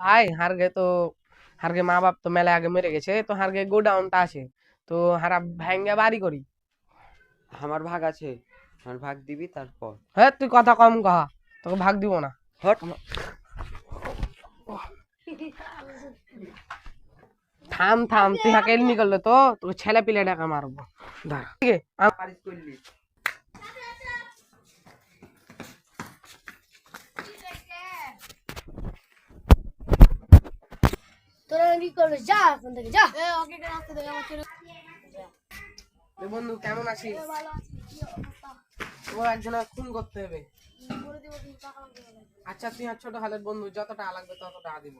ভাই হারগে তো হারগে মা বাপ তো মেলা আগে মরে গেছে তো হার হারগে গোডাউনটা আছে তো হারা ভেঙ্গে বাড়ি করি। আমার ভাগ আছে আমার ভাগ দিবি তারপর। হ্যাঁ তুই কথা কম কহ তোকে ভাগ দিব না। হট। থাম থাম তুই হাকে এমনি করলে তো তোকে ছেলে পিলে ডাকা মারবো। ধর ঠিক আছে পারিস করলি যা এখন থেকে যা। বন্ধু কেমন আছিস? ভালো আছে ও একজন খুন করতে হবে। আচ্ছা তুই আর ছোট হালের বন্ধু যত টাকা লাগবে তত টাকা দিব।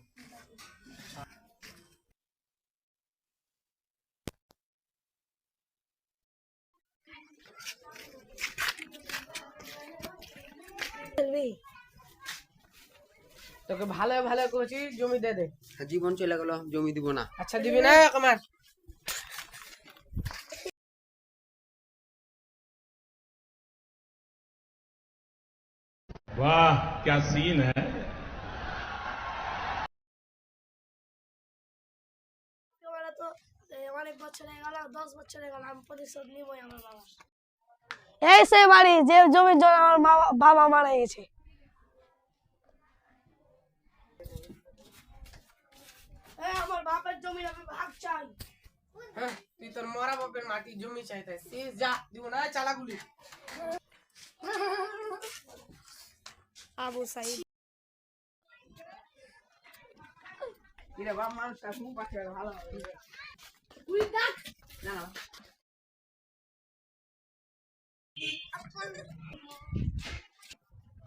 খেলবি? তোকে ভালো ভালো করছি জমি দে দে জীবন চলে গেল জমি দিব না আচ্ছা দিবি না আমার वाह क्या सीन है তোমরা তো এ, অনেক বছর হয়ে গেল দশ বছর হয়ে গেল আমি প্রতিশোধ নিবই আমার বাবা এই সেই বাড়ি যে জমির জন্য আমার মা- বাবা মারা গেছে আমার বাপের জমির আমি ভাগ চাই। হ্যাঁ, তুই তোর মরা বাপের মাটি জমি যা দিব না চালাগুলি। আবু সাইদ। কিরে বাপ মানুষটা মুখ পাশে ভালো তুই না।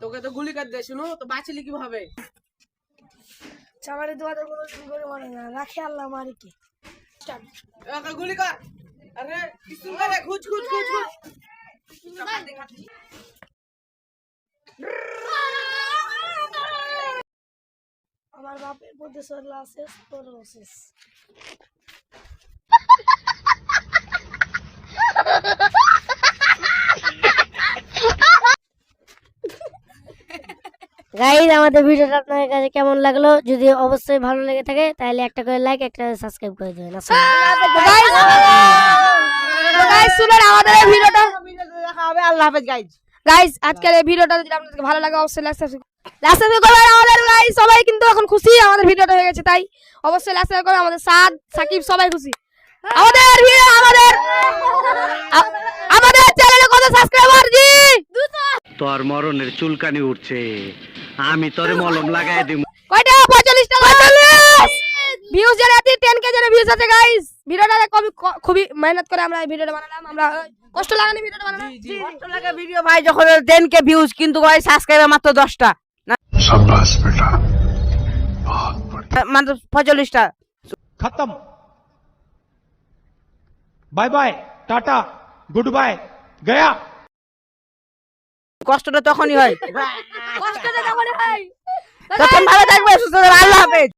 তোকে তো গুলি কাট দেয় শুনো? তো বাঁচলি কীভাবে? চামারে দোয়াতে কোনো শুরু করে মানে না। রাখে আল্লাহ মারে কে গুলি কর। আরে কিছু করে খুঁজ খুঁজ খুঁজ। আমার বাপের প্রতিশোধ শেষ তোর গাইজ আমাদের ভিডিওটা আপনাদের কাছে কেমন লাগল? যদি অবশ্যই ভালো লেগে থাকে তাহলে একটা করে লাইক একটা সাবস্ক্রাইব করে দেবেন। শুনেন আমাদের এই ভিডিওটা দেখা হবে আল্লাহ হাফেজ গাইজ গাইজ আজকের এই ভিডিওটা যদি আপনাদের ভালো লাগে অবশ্যই লাইক সাবস্ক্রাইব লাইক সাবস্ক্রাইব করবেন। আমাদের গাইজ সবাই কিন্তু এখন খুশি আমাদের ভিডিওটা হয়ে গেছে তাই। অবশ্যই লাইক সাবস্ক্রাইব করবেন। আমাদের সাদ সাকিব সবাই খুশি। আমাদের ভিডিও আমাদের আমাদের চ্যানেলে কত সাবস্ক্রাইবার জি? তোর মরণের চুলকানি উঠছে। আমি তোরে মলম লাগাই দিমু। কয়টা? 45 টাকা 45 ভিউজ এর আতি 10 কে জেনে ভিউজ আছে গাইস ভিডিওটা কবি খুবই মেহনত করে আমরা এই ভিডিওটা বানালাম। আমরা কষ্ট লাগানি ভিডিওটা বানালাম কষ্ট লাগে ভিডিও ভাই যখন 10 কে ভিউজ কিন্তু ভাই সাবস্ক্রাইবার মাত্র 10টা শাবাশ বেটা। মানে 45 টা খতম। Bye bye tata good bye Gaya. কষ্টটা তখনই হয়। কষ্টটা তখনই হয়। তখন ভালো থাকবে সুস্থ থাকবে। আল্লাহ হাফেজ।